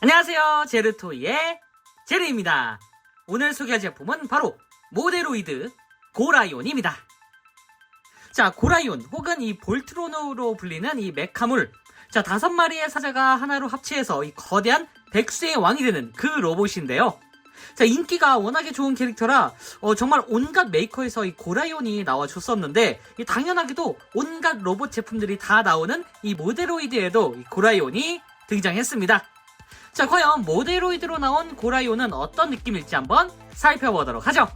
안녕하세요. 제르토이의 제르입니다. 오늘 소개할 제품은 바로 모데로이드 고라이온입니다. 자, 고라이온 혹은 이 볼트론으로 불리는 이 메카물. 자, 다섯 마리의 사자가 하나로 합체해서 이 거대한 백수의 왕이 되는 그 로봇인데요. 자, 인기가 워낙에 좋은 캐릭터라 어, 정말 온갖 메이커에서 이 고라이온이 나와줬었는데 이 당연하게도 온갖 로봇 제품들이 다 나오는 이 모데로이드에도 이 고라이온이 등장했습니다. 자, 과연 모데로이드로 나온 고라이온은 어떤 느낌일지 한번 살펴보도록 하죠.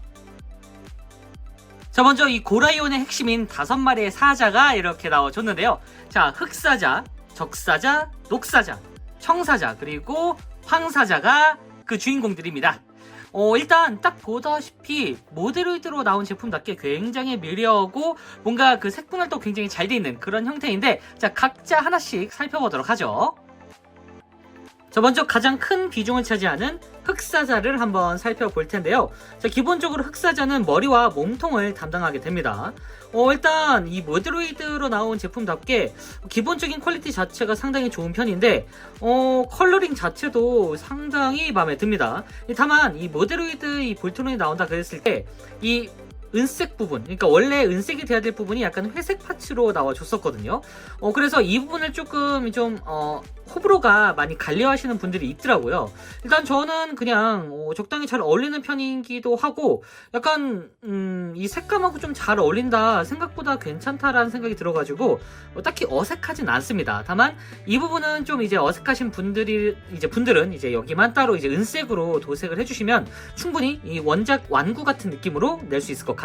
자, 먼저 이 고라이온의 핵심인 다섯 마리의 사자가 이렇게 나와줬는데요. 자, 흑사자, 적사자, 녹사자, 청사자, 그리고 황사자가 그 주인공들입니다. 어, 일단 딱 보다시피 모데로이드로 나온 제품답게 굉장히 미려하고 뭔가 그 색분할도 굉장히 잘 돼 있는 그런 형태인데 자, 각자 하나씩 살펴보도록 하죠. 자, 먼저 가장 큰 비중을 차지하는 흑사자를 한번 살펴볼 텐데요. 자, 기본적으로 흑사자는 머리와 몸통을 담당하게 됩니다. 어, 일단 이 모드로이드로 나온 제품답게 기본적인 퀄리티 자체가 상당히 좋은 편인데, 어, 컬러링 자체도 상당히 마음에 듭니다. 다만 이 모데로이드 이 볼트론이 나온다 그랬을 때 이 은색 부분, 그러니까 원래 은색이 돼야 될 부분이 약간 회색 파츠로 나와줬었거든요. 어, 그래서 이 부분을 조금 좀, 어, 호불호가 많이 갈려 하시는 분들이 있더라고요. 일단 저는 그냥 어, 적당히 잘 어울리는 편이기도 하고 약간 음, 이 색감하고 좀 잘 어울린다 생각보다 괜찮다라는 생각이 들어가지고 어, 딱히 어색하진 않습니다. 다만 이 부분은 좀 이제 어색하신 분들이 이제 분들은 이제 여기만 따로 이제 은색으로 도색을 해주시면 충분히 이 원작 완구 같은 느낌으로 낼 수 있을 것 같아요.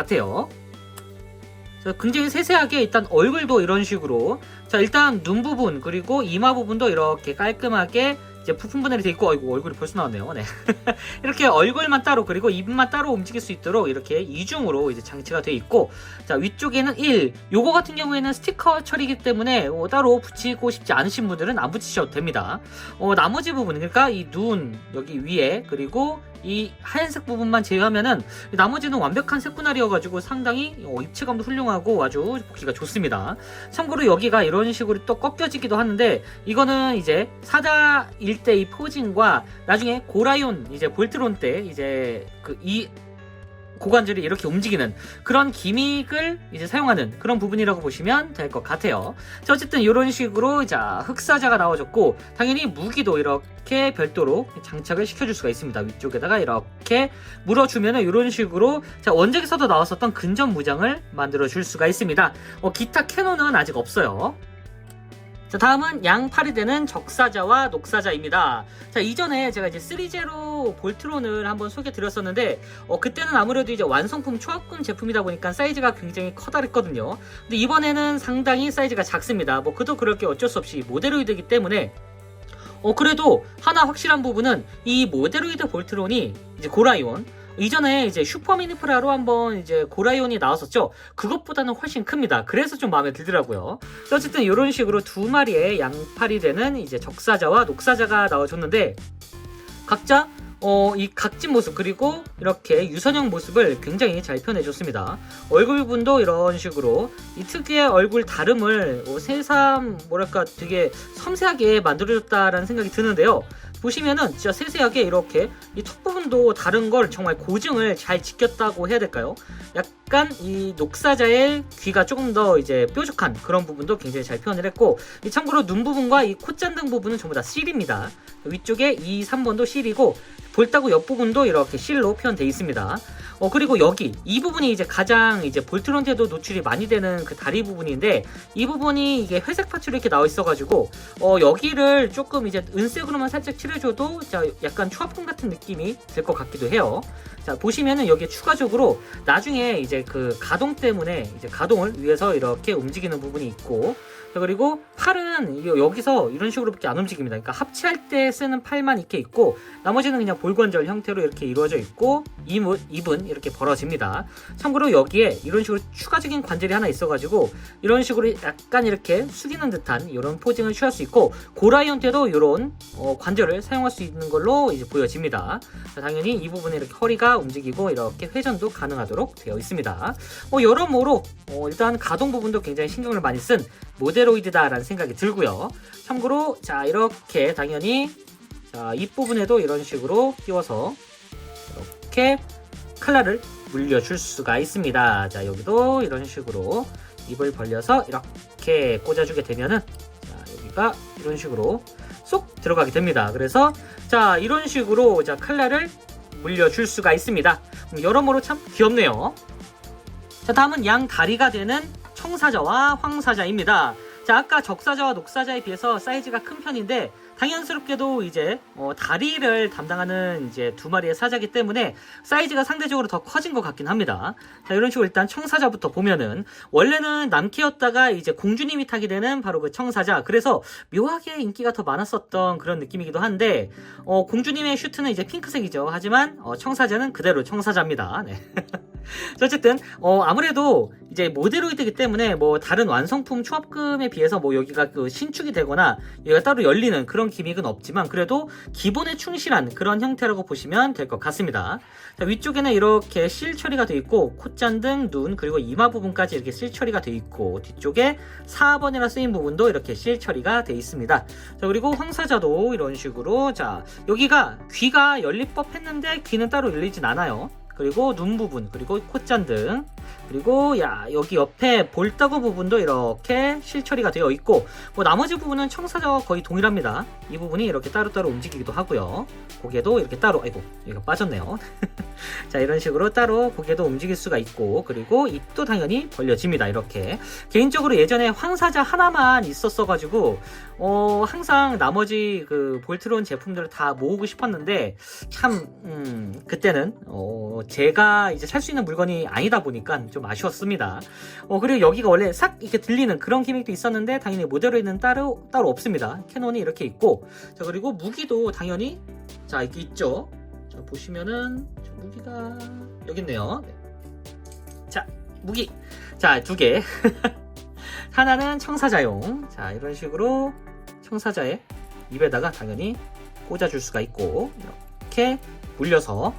자, 굉장히 세세하게 일단 얼굴도 이런 식으로. 자 일단 눈 부분 그리고 이마 부분도 이렇게 깔끔하게 이제 부품 분할이 돼 있고 어이구 얼굴이 벌써 나왔네요. 네. 이렇게 얼굴만 따로 그리고 입만 따로 움직일 수 있도록 이렇게 이중으로 이제 장치가 돼 있고 자 위쪽에는 1 요거 같은 경우에는 스티커 처리이기 때문에 어, 따로 붙이고 싶지 않으신 분들은 안 붙이셔도 됩니다. 어, 나머지 부분 그러니까 이 눈 여기 위에 그리고 이 하얀색 부분만 제외하면은 나머지는 완벽한 색분할이어가지고 상당히 어, 입체감도 훌륭하고 아주 보기가 좋습니다. 참고로 여기가 이런 식으로 또 꺾여지기도 하는데 이거는 이제 사자일 때이 포징과 나중에 고라이온 이제 볼트론 때 이제 그이 고관절이 이렇게 움직이는 그런 기믹을 이제 사용하는 그런 부분이라고 보시면 될 것 같아요. 자, 어쨌든 이런 식으로 자 흑사자가 나와줬고 당연히 무기도 이렇게 별도로 장착을 시켜줄 수가 있습니다. 위쪽에다가 이렇게 물어주면은 이런 식으로 자 원작에서도 나왔었던 근접 무장을 만들어 줄 수가 있습니다. 어, 기타 캐논은 아직 없어요. 자, 다음은 양팔이 되는 적사자와 녹사자입니다. 자, 이전에 제가 이제 3제로 볼트론을 한번 소개 드렸었는데, 어, 그때는 아무래도 이제 완성품 초합금 제품이다 보니까 사이즈가 굉장히 커다랬거든요. 근데 이번에는 상당히 사이즈가 작습니다. 뭐, 그도 그럴 게 어쩔 수 없이 모데로이드이기 때문에, 어, 그래도 하나 확실한 부분은 이 모데로이드 볼트론이 이제 고라이온, 이전에 이제 슈퍼 미니프라로 한번 이제 고라이온이 나왔었죠. 그것보다는 훨씬 큽니다. 그래서 좀 마음에 들더라고요. 어쨌든 이런 식으로 두 마리의 양팔이 되는 이제 적사자와 녹사자가 나와줬는데 각자 어, 이 각진 모습 그리고 이렇게 유선형 모습을 굉장히 잘 표현해줬습니다. 얼굴 부분도 이런 식으로 이 특유의 얼굴 다름을 어, 새삼 뭐랄까 되게 섬세하게 만들어줬다라는 생각이 드는데요. 보시면은 진짜 세세하게 이렇게 이 턱 부분도 다른 걸 정말 고증을 잘 지켰다고 해야 될까요? 약간 이 녹사자의 귀가 조금 더 이제 뾰족한 그런 부분도 굉장히 잘 표현을 했고 이 참고로 눈 부분과 이 콧잔등 부분은 전부 다 실입니다. 위쪽에 이 3번도 실이고 볼따구 옆 부분도 이렇게 실로 표현되어 있습니다. 어 그리고 여기 이 부분이 이제 가장 이제 볼트론테도 노출이 많이 되는 그 다리 부분인데 이 부분이 이게 회색 파츠로 이렇게 나와 있어가지고 어 여기를 조금 이제 은색으로만 살짝 칠해줘도 자 약간 초합금 같은 느낌이 될것 같기도 해요. 자 보시면은 여기에 추가적으로 나중에 이제 그 가동 때문에 이제 가동을 위해서 이렇게 움직이는 부분이 있고 자, 그리고 팔은 여기서 이런 식으로밖에 안 움직입니다. 그러니까 합체할 때 쓰는 팔만 이렇게 있고 나머지는 그냥 볼관절 형태로 이렇게 이루어져 있고 입은, 이렇게 벌어집니다. 참고로 여기에 이런 식으로 추가적인 관절이 하나 있어가지고 이런 식으로 약간 이렇게 숙이는 듯한 이런 포징을 취할 수 있고 고라이온 때도 이런 어, 관절을 사용할 수 있는 걸로 이제 보여집니다. 자, 당연히 이 부분에 이렇게 허리가 움직이고 이렇게 회전도 가능하도록 되어 있습니다. 어, 여러모로 어, 일단 가동 부분도 굉장히 신경을 많이 쓴 모 데로이드다라는 생각이 들고요. 참고로 자 이렇게 당연히 자, 이 부분에도 이런 식으로 끼워서 이렇게 칼날을 물려줄 수가 있습니다. 자, 여기도 이런 식으로 입을 벌려서 이렇게 꽂아주게 되면은 자, 여기가 이런 식으로 쏙 들어가게 됩니다. 그래서 자, 이런 식으로 자, 칼날을 물려줄 수가 있습니다. 음, 여러모로 참 귀엽네요. 자, 다음은 양 다리가 되는 청사자와 황사자입니다. 자, 아까 적사자와 녹사자에 비해서 사이즈가 큰 편인데 당연스럽게도 이제 어, 다리를 담당하는 이제 두 마리의 사자기 때문에 사이즈가 상대적으로 더 커진 것 같긴 합니다. 자, 이런 식으로 일단 청사자부터 보면은 원래는 남캐였다가 이제 공주님이 타게 되는 바로 그 청사자. 그래서 묘하게 인기가 더 많았었던 그런 느낌이기도 한데 어, 공주님의 슈트는 이제 핑크색이죠. 하지만 어, 청사자는 그대로 청사자입니다. 네. 자, 어쨌든 어, 아무래도 이제 모데로이드이기 때문에 뭐 다른 완성품 초합금에 비해서 뭐 여기가 그 신축이 되거나 여기가 따로 열리는 그런 기믹은 없지만 그래도 기본에 충실한 그런 형태라고 보시면 될 것 같습니다. 자, 위쪽에는 이렇게 실 처리가 되어 있고 콧잔등, 눈 그리고 이마 부분까지 이렇게 실 처리가 되어 있고 뒤쪽에 4번이라 쓰인 부분도 이렇게 실 처리가 되어 있습니다. 자 그리고 황사자도 이런 식으로 자 여기가 귀가 열릴 법했는데 귀는 따로 열리진 않아요. 그리고 눈 부분, 그리고 콧잔 등, 그리고 야 여기 옆에 볼따구 부분도 이렇게 실처리가 되어 있고 뭐 나머지 부분은 청사자와 거의 동일합니다. 이 부분이 이렇게 따로따로 움직이기도 하고요. 고개도 이렇게 따로 아이고 여기가 빠졌네요. 자 이런 식으로 따로 고개도 움직일 수가 있고 그리고 입도 당연히 벌려집니다. 이렇게 개인적으로 예전에 황사자 하나만 있었어 가지고 어 항상 나머지 그 볼트론 제품들을 다 모으고 싶었는데 참 음, 그때는 어 제가 이제 살 수 있는 물건이 아니다 보니까 좀 아쉬웠습니다. 어 그리고 여기가 원래 싹 이렇게 들리는 그런 기믹도 있었는데 당연히 모델로에는 따로 따로 없습니다. 캐논이 이렇게 있고 자 그리고 무기도 당연히 자 이렇게 있죠. 자 보시면은 저 무기가 여기 있네요. 네. 자 무기 자 두 개. 하나는 청사자용. 자 이런 식으로 청사자의 입에다가 당연히 꽂아줄 수가 있고 이렇게 물려서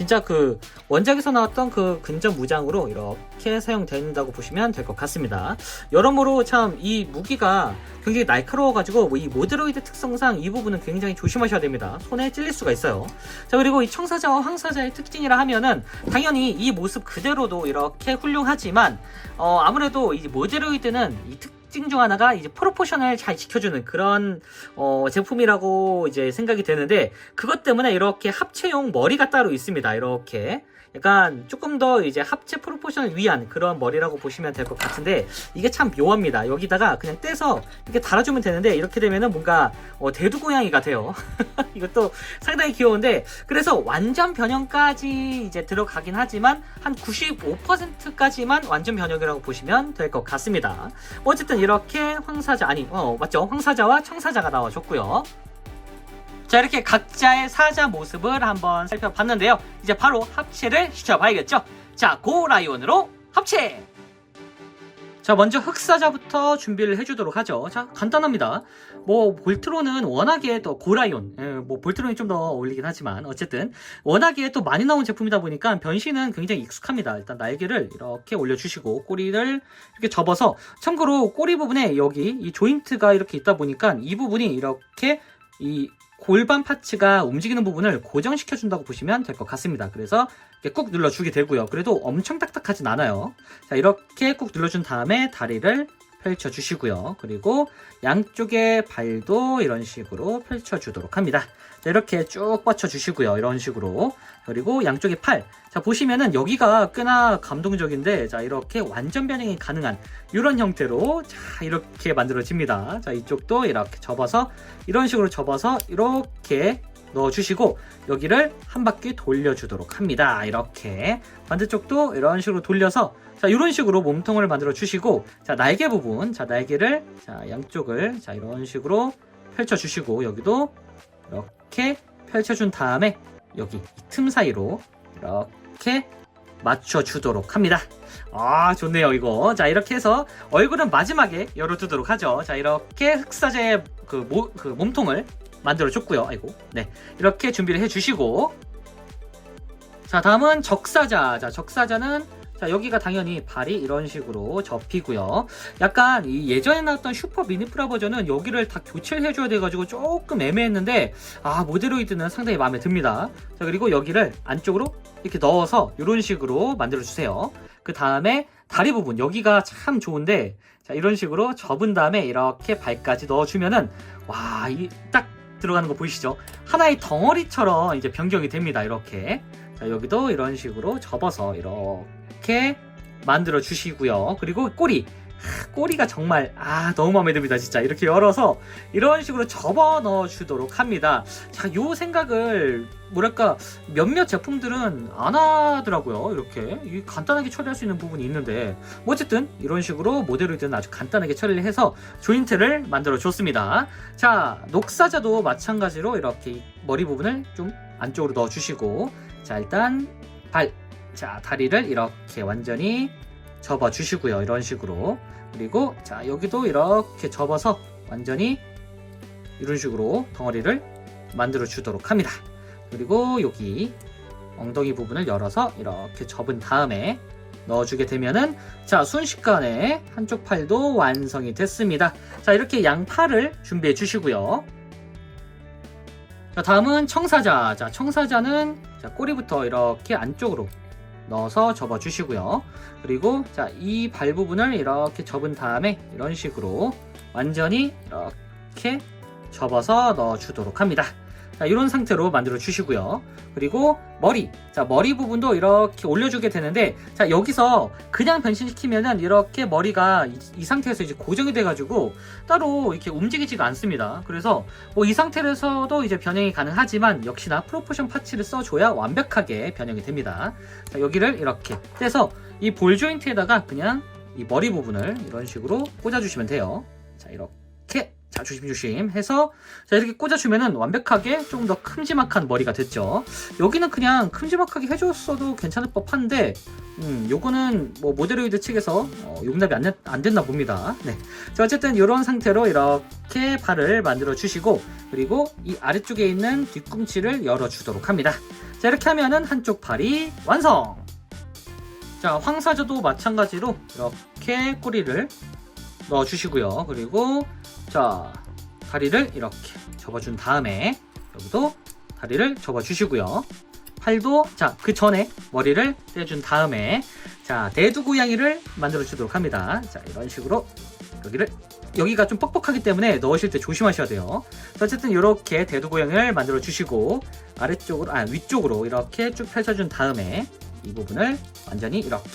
진짜 그 원작에서 나왔던 그 근접 무장으로 이렇게 사용된다고 보시면 될 것 같습니다. 여러모로 참 이 무기가 굉장히 날카로워가지고 뭐이 모드로이드 특성상 이 부분은 굉장히 조심하셔야 됩니다. 손에 찔릴 수가 있어요. 자 그리고 이 청사자와 황사자의 특징이라 하면은 당연히 이 모습 그대로도 이렇게 훌륭하지만 어 아무래도 이 모드로이드는 이 특 특징 중 하나가 이제 프로포션을 잘 지켜주는 그런 어, 제품이라고 이제 생각이 되는데 그것 때문에 이렇게 합체용 머리가 따로 있습니다. 이렇게 약간 조금 더 이제 합체 프로포션을 위한 그런 머리라고 보시면 될 것 같은데 이게 참 묘합니다. 여기다가 그냥 떼서 이렇게 달아주면 되는데 이렇게 되면은 뭔가 어, 대두 고양이 같아요. 이것도 상당히 귀여운데 그래서 완전 변형까지 이제 들어가긴 하지만 한 95%까지만 완전 변형이라고 보시면 될 것 같습니다. 어쨌든 이렇게 황사자 아니 어 맞죠 황사자와 청사자가 나와줬고요. 자 이렇게 각자의 사자 모습을 한번 살펴봤는데요. 이제 바로 합체를 시켜봐야겠죠. 자 고라이온으로 합체. 자 먼저 흑사자부터 준비를 해주도록 하죠. 자 간단합니다. 뭐 볼트론은 워낙에 또 고라이온, 예, 뭐 볼트론이 좀 더 어울리긴 하지만 어쨌든 워낙에 또 많이 나온 제품이다 보니까 변신은 굉장히 익숙합니다. 일단 날개를 이렇게 올려주시고 꼬리를 이렇게 접어서 참고로 꼬리 부분에 여기 이 조인트가 이렇게 있다 보니까 이 부분이 이렇게 이 골반 파츠가 움직이는 부분을 고정시켜 준다고 보시면 될 것 같습니다. 그래서 이렇게 꾹 눌러주게 되고요. 그래도 엄청 딱딱하진 않아요. 자 이렇게 꾹 눌러준 다음에 다리를 펼쳐 주시고요. 그리고 양쪽의 발도 이런 식으로 펼쳐 주도록 합니다. 자, 이렇게 쭉 뻗쳐 주시고요. 이런 식으로. 그리고 양쪽의 팔. 자, 보시면은 여기가 꽤나 감동적인데, 자, 이렇게 완전 변형이 가능한 이런 형태로, 자, 이렇게 만들어집니다. 자, 이쪽도 이렇게 접어서, 이런 식으로 접어서, 이렇게 넣어주시고, 여기를 한 바퀴 돌려주도록 합니다. 이렇게. 반대쪽도 이런 식으로 돌려서, 자, 이런 식으로 몸통을 만들어 주시고, 자, 날개 부분, 자, 날개를, 자, 양쪽을, 자, 이런 식으로 펼쳐 주시고, 여기도 이렇게 펼쳐준 다음에, 여기 이 틈 사이로 이렇게 맞춰주도록 합니다. 아, 좋네요, 이거. 자, 이렇게 해서 얼굴은 마지막에 열어두도록 하죠. 자, 이렇게 흑사제의 그, 모, 그 몸통을 만들어줬고요. 아이고. 네. 이렇게 준비를 해주시고. 자, 다음은 적사자. 자, 적사자는 자, 여기가 당연히 발이 이런 식으로 접히고요. 약간 이 예전에 나왔던 슈퍼 미니프라 버전은 여기를 다 교체를 해줘야 돼가지고 조금 애매했는데 아 모데로이드는 상당히 마음에 듭니다. 자 그리고 여기를 안쪽으로 이렇게 넣어서 이런 식으로 만들어 주세요. 그 다음에 다리 부분 여기가 참 좋은데 자 이런 식으로 접은 다음에 이렇게 발까지 넣어주면은 와이딱 들어가는 거 보이시죠? 하나의 덩어리처럼 이제 변경이 됩니다. 이렇게 자 여기도 이런 식으로 접어서 이렇게 만들어 주시고요. 그리고 꼬리. 하, 꼬리가 정말 아 너무 마음에 듭니다 진짜. 이렇게 열어서 이런 식으로 접어 넣어 주도록 합니다. 자요 생각을 뭐랄까 몇몇 제품들은 안 하더라고요. 이렇게. 이 간단하게 처리할 수 있는 부분이 있는데. 뭐 어쨌든 이런 식으로 모델로이드는 아주 간단하게 처리를 해서 조인트를 만들어 줬습니다. 자 녹사자도 마찬가지로 이렇게 이 머리 부분을 좀 안쪽으로 넣어 주시고 자 일단 발. 자 다리를 이렇게 완전히 접어 주시고요. 이런 식으로. 그리고 자 여기도 이렇게 접어서 완전히 이런 식으로 덩어리를 만들어 주도록 합니다. 그리고 여기 엉덩이 부분을 열어서 이렇게 접은 다음에 넣어주게 되면은 자 순식간에 한쪽 팔도 완성이 됐습니다. 자 이렇게 양팔을 준비해 주시고요 자 다음은 청사자. 자 청사자는 자 꼬리부터 이렇게 안쪽으로 넣어서 접어 주시고요. 그리고 자 이 발 부분을 이렇게 접은 다음에 이런 식으로 완전히 이렇게 접어서 넣어 주도록 합니다 자 이런 상태로 만들어 주시고요 그리고 머리 자 머리 부분도 이렇게 올려주게 되는데 자 여기서 그냥 변신시키면은 이렇게 머리가 이, 이 상태에서 이제 고정이 돼 가지고 따로 이렇게 움직이지가 않습니다 그래서 뭐 이 상태에서도 이제 변형이 가능하지만 역시나 프로포션 파츠를 써줘야 완벽하게 변형이 됩니다 자 여기를 이렇게 떼서 이 볼 조인트에다가 그냥 이 머리 부분을 이런 식으로 꽂아주시면 돼요. 자, 이렇게. 자, 조심조심 해서, 자, 이렇게 꽂아주면은 완벽하게 조금 더 큼지막한 머리가 됐죠. 여기는 그냥 큼지막하게 해줬어도 괜찮을 법한데, 음, 요거는 뭐 모델로이드 측에서 어, 용납이 안, 됐- 안 됐나 봅니다. 네. 자, 어쨌든 이런 상태로 이렇게 발을 만들어 주시고, 그리고 이 아래쪽에 있는 뒤꿈치를 열어 주도록 합니다. 자, 이렇게 하면은 한쪽 발이 완성! 자, 황사자도 마찬가지로 이렇게 꼬리를 넣어 주시고요. 그리고 자, 다리를 이렇게 접어준 다음에 여기도 다리를 접어 주시고요. 팔도 자, 그 전에 머리를 떼준 다음에 자, 대두 고양이를 만들어 주도록 합니다. 자, 이런 식으로 여기를 여기가 좀 뻑뻑하기 때문에 넣으실 때 조심하셔야 돼요. 자, 어쨌든 이렇게 대두 고양이를 만들어 주시고 아래쪽으로 아 위쪽으로 이렇게 쭉 펼쳐준 다음에 이 부분을 완전히 이렇게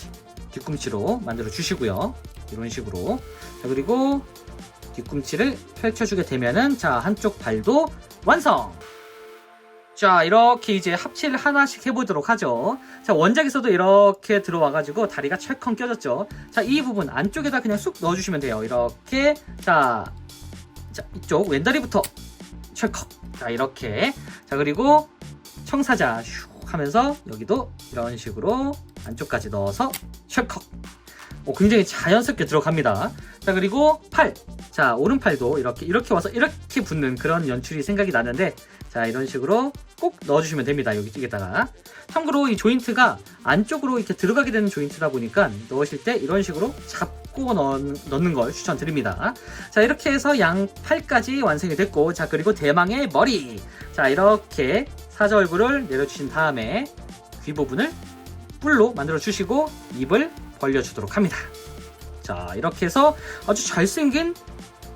뒤꿈치로 만들어 주시고요. 이런 식으로. 자, 그리고 뒤꿈치를 펼쳐주게 되면은 자, 한쪽 발도 완성! 자, 이렇게 이제 합체를 하나씩 해보도록 하죠. 자, 원작에서도 이렇게 들어와가지고 다리가 철컹 껴졌죠. 자, 이 부분 안쪽에다 그냥 쑥 넣어주시면 돼요. 이렇게. 자, 자, 이쪽 왼다리부터 철컥. 자, 이렇게. 자, 그리고 청사자 슉 하면서 여기도 이런 식으로 안쪽까지 넣어서 철컥. 오, 굉장히 자연스럽게 들어갑니다. 자, 그리고 팔. 자, 오른팔도 이렇게, 이렇게 와서 이렇게 붙는 그런 연출이 생각이 나는데, 자, 이런 식으로 꼭 넣어주시면 됩니다. 여기 쪽에다가. 참고로 이 조인트가 안쪽으로 이렇게 들어가게 되는 조인트다 보니까 넣으실 때 이런 식으로 잡고 넣, 넣는 걸 추천드립니다. 자, 이렇게 해서 양 팔까지 완성이 됐고, 자, 그리고 대망의 머리. 자, 이렇게 사자 얼굴을 내려주신 다음에 귀 부분을 뿔로 만들어 주시고 입을 벌려주도록 합니다. 자, 이렇게 해서 아주 잘생긴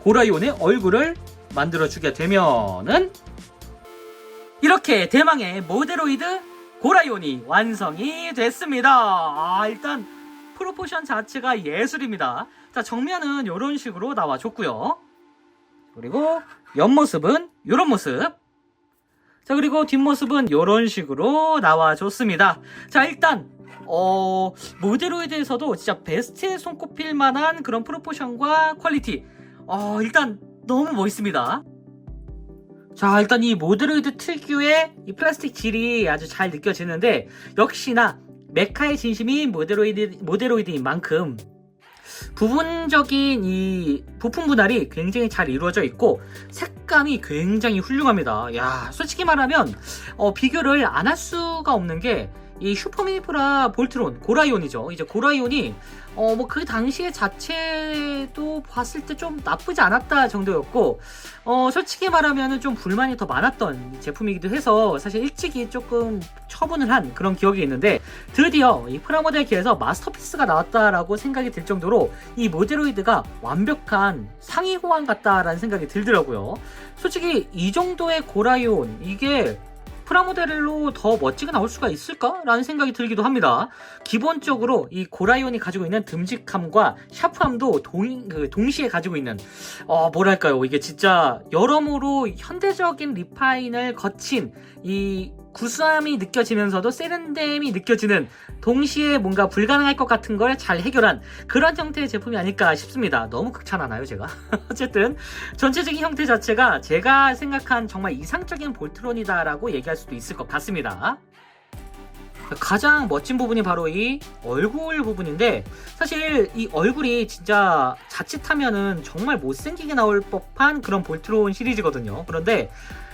고라이온의 얼굴을 만들어주게 되면은 이렇게 대망의 모데로이드 고라이온이 완성이 됐습니다. 아, 일단 프로포션 자체가 예술입니다. 자, 정면은 이런 식으로 나와줬고요. 그리고 옆모습은 이런 모습. 자, 그리고 뒷모습은 이런 식으로 나와줬습니다. 자, 일단 어, 모데로이드에서도 진짜 베스트에 손꼽힐 만한 그런 프로포션과 퀄리티. 어, 일단 너무 멋있습니다. 자, 일단 이 모데로이드 특유의 이 플라스틱 질이 아주 잘 느껴지는데, 역시나 메카의 진심인 모데로이드, 모데로이드인 만큼 부분적인 이 부품 분할이 굉장히 잘 이루어져 있고 색감이 굉장히 훌륭합니다. 야, 솔직히 말하면 어, 비교를 안 할 수가 없는 게 이 슈퍼미니프라 볼트론 고라이온이죠. 이제 고라이온이 어 뭐 그 당시에 자체도 봤을 때 좀 나쁘지 않았다 정도였고 어 솔직히 말하면은 좀 불만이 더 많았던 제품이기도 해서 사실 일찍이 조금 처분을 한 그런 기억이 있는데 드디어 이 프라모델기에서 마스터피스가 나왔다라고 생각이 들 정도로 이 모데로이드가 완벽한 상위 호환 같다라는 생각이 들더라고요. 솔직히 이 정도의 고라이온 이게 프라모델로 더 멋지게 나올 수가 있을까 라는 생각이 들기도 합니다. 기본적으로 이 고라이온이 가지고 있는 듬직함과 샤프함도 동, 그 동시에 가지고 있는 어 뭐랄까요 이게 진짜 여러모로 현대적인 리파인을 거친 이 구수함이 느껴지면서도 세련됨이 느껴지는 동시에 뭔가 불가능할 것 같은 걸 잘 해결한 그런 형태의 제품이 아닐까 싶습니다. 너무 극찬하나요 제가? 어쨌든 전체적인 형태 자체가 제가 생각한 정말 이상적인 볼트론이다라고 얘기할 수도 있을 것 같습니다. 가장 멋진 부분이 바로 이 얼굴 부분인데 사실 이 얼굴이 진짜 자칫하면은 정말 못생기게 나올 법한 그런 볼트론 시리즈거든요. 그런데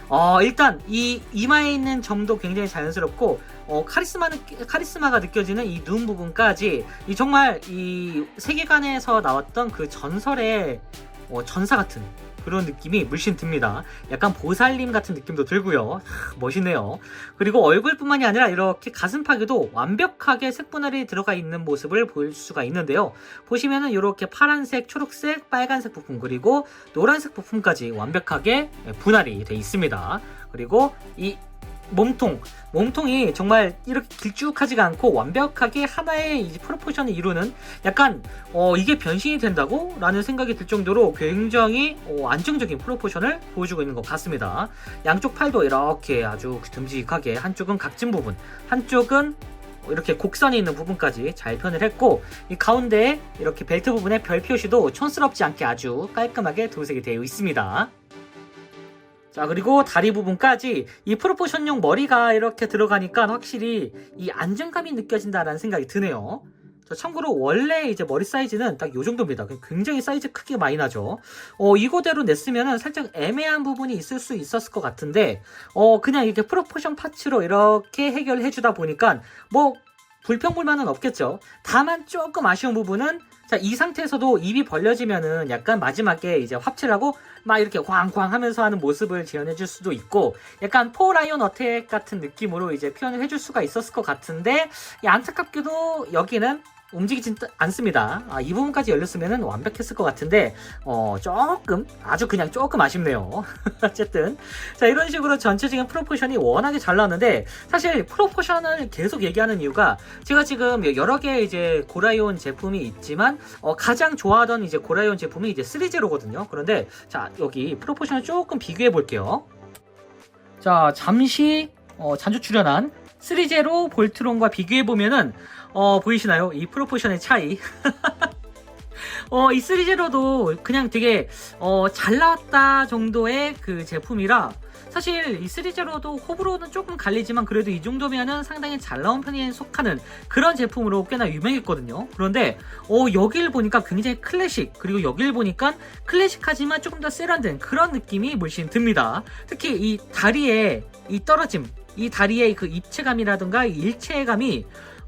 어, 일단 이 이마에 있는 점도 굉장히 자연스럽고 어, 카리스마는 카리스마가 느껴지는 이 눈 부분까지 이 정말 이 세계관에서 나왔던 그 전설의 어, 전사 같은 그런 느낌이 물씬 듭니다. 약간 보살님 같은 느낌도 들고요. 하, 멋있네요. 그리고 얼굴뿐만이 아니라 이렇게 가슴팍에도 완벽하게 색분할이 들어가 있는 모습을 볼 수가 있는데요. 보시면은 이렇게 파란색, 초록색, 빨간색 부품 그리고 노란색 부품까지 완벽하게 분할이 되어 있습니다. 그리고 이 몸통, 몸통이 정말 이렇게 길쭉하지가 않고 완벽하게 하나의 프로포션을 이루는 약간 어 이게 변신이 된다고? 라는 생각이 들 정도로 굉장히 어, 안정적인 프로포션을 보여주고 있는 것 같습니다. 양쪽 팔도 이렇게 아주 듬직하게 한쪽은 각진 부분, 한쪽은 이렇게 곡선이 있는 부분까지 잘 표현을 했고 이 가운데에 이렇게 벨트 부분에 별 표시도 촌스럽지 않게 아주 깔끔하게 도색이 되어 있습니다. 자 그리고 다리 부분까지 이 프로포션용 머리가 이렇게 들어가니까 확실히 이 안정감이 느껴진다라는 생각이 드네요. 자, 참고로 원래 이제 머리 사이즈는 딱요 정도입니다. 굉장히 사이즈 크게 많이 나죠. 어, 이거대로 냈으면은 살짝 애매한 부분이 있을 수 있었을 것 같은데, 어, 그냥 이렇게 프로포션 파츠로 이렇게 해결해 주다 보니까 뭐 불평불만은 없겠죠. 다만 조금 아쉬운 부분은 자, 이 상태에서도 입이 벌려지면은 약간 마지막에 이제 합칠하고 막 이렇게 광광 하면서 하는 모습을 재현해 줄 수도 있고 약간 포 라이온 어택 같은 느낌으로 이제 표현을 해줄 수가 있었을 것 같은데 이 안타깝게도 여기는 움직이진 않습니다. 아, 이 부분까지 열렸으면 완벽했을 것 같은데 어, 조금 아주 그냥 조금 아쉽네요. 어쨌든 자 이런 식으로 전체적인 프로포션이 워낙에 잘 나왔는데 사실 프로포션을 계속 얘기하는 이유가 제가 지금 여러 개 이제 고라이온 제품이 있지만 어, 가장 좋아하던 이제 고라이온 제품이 이제 3제로거든요. 그런데 자 여기 프로포션을 조금 비교해 볼게요. 자 잠시 어, 잔주 출연한 3제로 볼트론과 비교해 보면은 어, 보이시나요? 이 프로포션의 차이. 어, 이 3제로도 그냥 되게 어, 잘 나왔다 정도의 그 제품이라 사실 이 3제로도 호불호는 조금 갈리지만 그래도 이 정도면은 상당히 잘 나온 편에 속하는 그런 제품으로 꽤나 유명했거든요. 그런데 어, 여길 보니까 굉장히 클래식 그리고 여길 보니까 클래식하지만 조금 더 세련된 그런 느낌이 물씬 듭니다. 특히 이 다리에 이 떨어짐 이 다리의 그 입체감이라든가 이 일체감이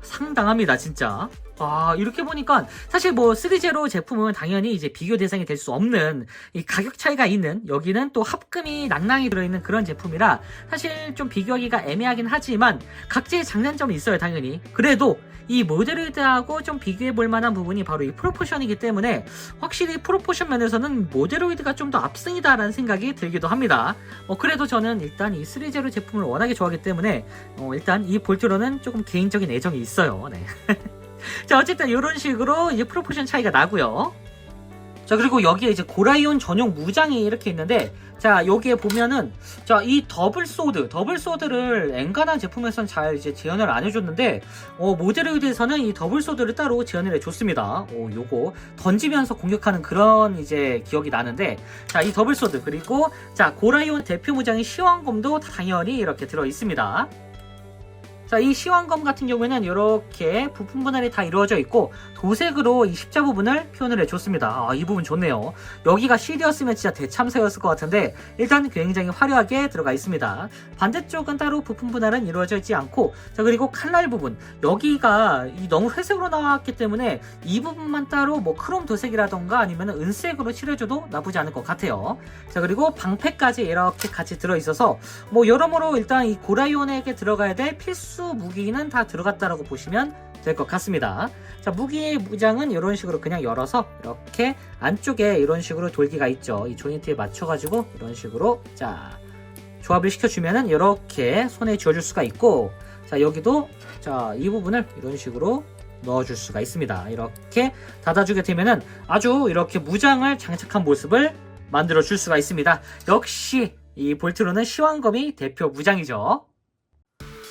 상당합니다, 진짜. 아, 이렇게 보니까 사실 뭐 3제로 제품은 당연히 이제 비교 대상이 될 수 없는 이 가격 차이가 있는 여기는 또 합금이 낭낭이 들어있는 그런 제품이라 사실 좀 비교하기가 애매하긴 하지만 각자의 장단점이 있어요, 당연히. 그래도 이 모데로이드하고 좀 비교해 볼 만한 부분이 바로 이 프로포션이기 때문에 확실히 프로포션 면에서는 모데로이드가 좀더 압승이다라는 생각이 들기도 합니다. 어, 그래도 저는 일단 이 3제로 제품을 워낙에 좋아하기 때문에 어, 일단 이 볼트로는 조금 개인적인 애정이 있어요. 네. 자 어쨌든 이런 식으로 이제 프로포션 차이가 나고요. 자 그리고 여기에 이제 고라이온 전용 무장이 이렇게 있는데 자 여기에 보면은 자 이 더블 소드 더블 소드를 엔간한 제품에선 잘 이제 재현을 안 해줬는데 어 모데로이드에서는 이 더블 소드를 따로 재현을 해줬습니다. 어 요거 던지면서 공격하는 그런 이제 기억이 나는데 자 이 더블 소드 그리고 자 고라이온 대표 무장인 시황검도 당연히 이렇게 들어 있습니다. 자, 이 시황검 같은 경우에는 이렇게 부품 분할이 다 이루어져 있고 도색으로 이 십자 부분을 표현을 해줬습니다. 아, 이 부분 좋네요. 여기가 실이었으면 진짜 대참사였을 것 같은데 일단 굉장히 화려하게 들어가 있습니다. 반대쪽은 따로 부품 분할은 이루어져 있지 않고 자 그리고 칼날 부분 여기가 이 너무 회색으로 나왔기 때문에 이 부분만 따로 뭐 크롬 도색이라던가 아니면 은색으로 칠해줘도 나쁘지 않을 것 같아요. 자 그리고 방패까지 이렇게 같이 들어있어서 뭐 여러모로 일단 이 고라이온에게 들어가야 될 필수 무기는 다 들어갔다라고 보시면 될 것 같습니다. 자 무기 의 무장은 이런 식으로 그냥 열어서 이렇게 안쪽에 이런 식으로 돌기가 있죠. 이 조인트에 맞춰가지고 이런 식으로 자 조합을 시켜주면은 이렇게 손에 쥐어줄 수가 있고 자 여기도 자 이 부분을 이런 식으로 넣어줄 수가 있습니다. 이렇게 닫아주게 되면은 아주 이렇게 무장을 장착한 모습을 만들어 줄 수가 있습니다. 역시 이 볼트로는 시황검이 대표 무장이죠.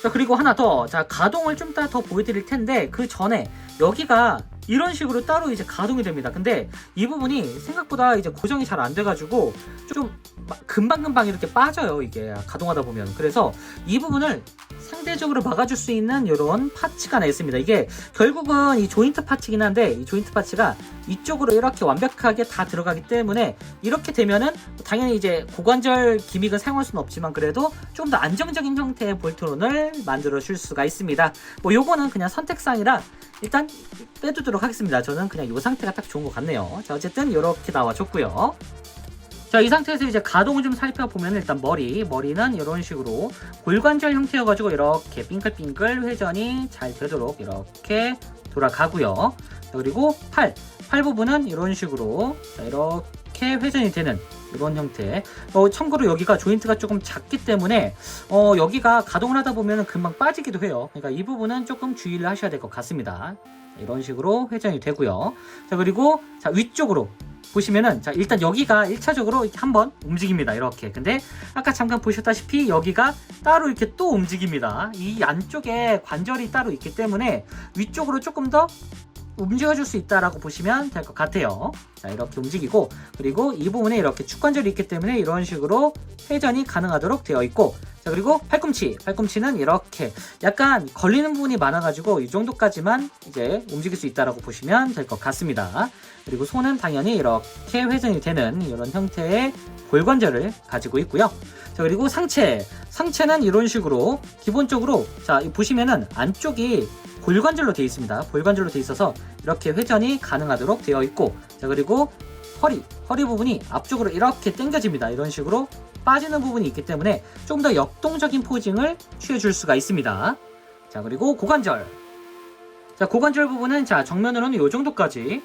자 그리고 하나 더, 자 가동을 좀 이따 더 보여드릴 텐데 그 전에 여기가 이런 식으로 따로 이제 가동이 됩니다. 근데 이 부분이 생각보다 이제 고정이 잘 안 돼가지고 좀 금방금방 이렇게 빠져요. 이게 가동하다 보면. 그래서 이 부분을 상대적으로 막아줄 수 있는 이런 파츠가 하나 있습니다. 이게 결국은 이 조인트 파츠긴 한데 이 조인트 파츠가 이쪽으로 이렇게 완벽하게 다 들어가기 때문에 이렇게 되면은 당연히 이제 고관절 기믹을 사용할 수는 없지만 그래도 좀 더 안정적인 형태의 볼트론을 만들어 줄 수가 있습니다. 뭐 요거는 그냥 선택사항이라 일단 빼두도록 하겠습니다. 저는 그냥 이 상태가 딱 좋은 것 같네요. 자 어쨌든 이렇게 나와줬고요. 자, 이 상태에서 이제 가동을 좀 살펴보면 일단 머리, 머리는 이런 식으로 골관절 형태여가지고 이렇게 빙글빙글 회전이 잘 되도록 이렇게 돌아가고요. 자, 그리고 팔, 팔 부분은 이런 식으로 자, 이렇게 회전이 되는 이런 형태. 어, 참고로 여기가 조인트가 조금 작기 때문에 어, 여기가 가동을 하다 보면 금방 빠지기도 해요. 그러니까 이 부분은 조금 주의를 하셔야 될 것 같습니다. 이런 식으로 회전이 되고요. 자, 그리고 자, 위쪽으로 보시면은 자 일단 여기가 1차적으로 이렇게 한번 움직입니다 이렇게 근데 아까 잠깐 보셨다시피 여기가 따로 이렇게 또 움직입니다 이 안쪽에 관절이 따로 있기 때문에 위쪽으로 조금 더 움직여줄 수 있다라고 보시면 될 것 같아요 자 이렇게 움직이고 그리고 이 부분에 이렇게 축관절이 있기 때문에 이런 식으로 회전이 가능하도록 되어 있고 자 그리고 팔꿈치 팔꿈치는 이렇게 약간 걸리는 부분이 많아가지고 이 정도까지만 이제 움직일 수 있다라고 보시면 될 것 같습니다 그리고 손은 당연히 이렇게 회전이 되는 이런 형태의 골관절을 가지고 있고요. 자, 그리고 상체. 상체는 이런 식으로 기본적으로 자, 이 보시면은 안쪽이 골관절로 되어 있습니다. 골관절로 되어 있어서 이렇게 회전이 가능하도록 되어 있고 자, 그리고 허리. 허리 부분이 앞쪽으로 이렇게 당겨집니다. 이런 식으로 빠지는 부분이 있기 때문에 좀 더 역동적인 포징을 취해 줄 수가 있습니다. 자, 그리고 고관절. 자, 고관절 부분은 자, 정면으로는 이 정도까지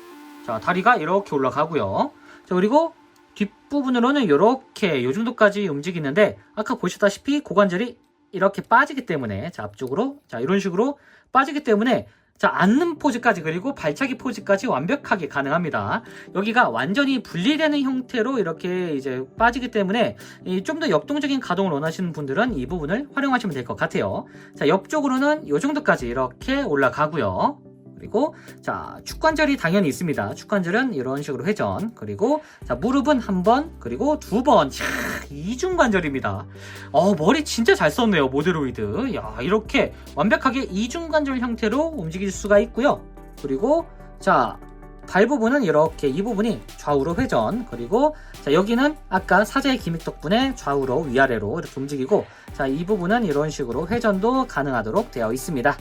자, 다리가 이렇게 올라가고요. 자, 그리고 뒷부분으로는 이렇게 이 정도까지 움직이는데 아까 보셨다시피 고관절이 이렇게 빠지기 때문에 자, 앞쪽으로 자, 이런 식으로 빠지기 때문에 자, 앉는 포즈까지 그리고 발차기 포즈까지 완벽하게 가능합니다. 여기가 완전히 분리되는 형태로 이렇게 이제 빠지기 때문에 좀 더 역동적인 가동을 원하시는 분들은 이 부분을 활용하시면 될 것 같아요. 자, 옆쪽으로는 이 정도까지 이렇게 올라가고요. 그리고 자 축관절이 당연히 있습니다. 축관절은 이런 식으로 회전 그리고 자 무릎은 한 번 그리고 두 번 이중 관절입니다. 어 머리 진짜 잘 썼네요 모델로이드. 야 이렇게 완벽하게 이중 관절 형태로 움직일 수가 있고요. 그리고 자 발 부분은 이렇게 이 부분이 좌우로 회전 그리고 자 여기는 아까 사제의 기믹 덕분에 좌우로 위아래로 이렇게 움직이고 자 이 부분은 이런 식으로 회전도 가능하도록 되어 있습니다.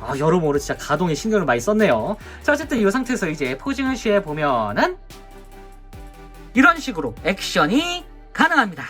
아, 여러모로 진짜 가동에 신경을 많이 썼네요. 자, 어쨌든 이 상태에서 이제 포징을 취해 보면은 이런 식으로 액션이 가능합니다.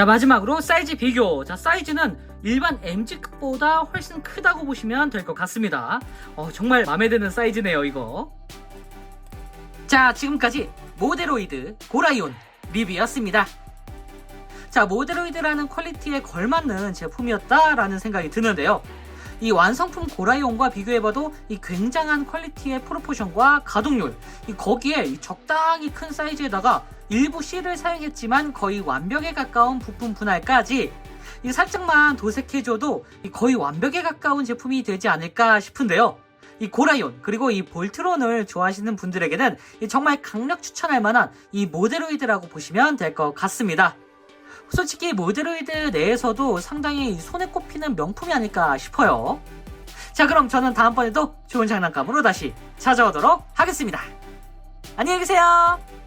자 마지막으로 사이즈 비교. 자 사이즈는 일반 MG급보다 훨씬 크다고 보시면 될 것 같습니다. 어, 정말 마음에 드는 사이즈네요 이거. 자 지금까지 모데로이드 고라이온 리뷰였습니다. 자 모데로이드라는 퀄리티에 걸맞는 제품이었다라는 생각이 드는데요 이 완성품 고라이온과 비교해봐도 이 굉장한 퀄리티의 프로포션과 가동률, 이 거기에 이 적당히 큰 사이즈에다가 일부 C를 사용했지만 거의 완벽에 가까운 부품 분할까지 이 살짝만 도색해줘도 이 거의 완벽에 가까운 제품이 되지 않을까 싶은데요. 이 고라이온 그리고 이 볼트론을 좋아하시는 분들에게는 이 정말 강력 추천할 만한 이 모데로이드라고 보시면 될 것 같습니다. 솔직히 모데로이드 내에서도 상당히 손에 꼽히는 명품이 아닐까 싶어요. 자 그럼 저는 다음번에도 좋은 장난감으로 다시 찾아오도록 하겠습니다. 안녕히 계세요.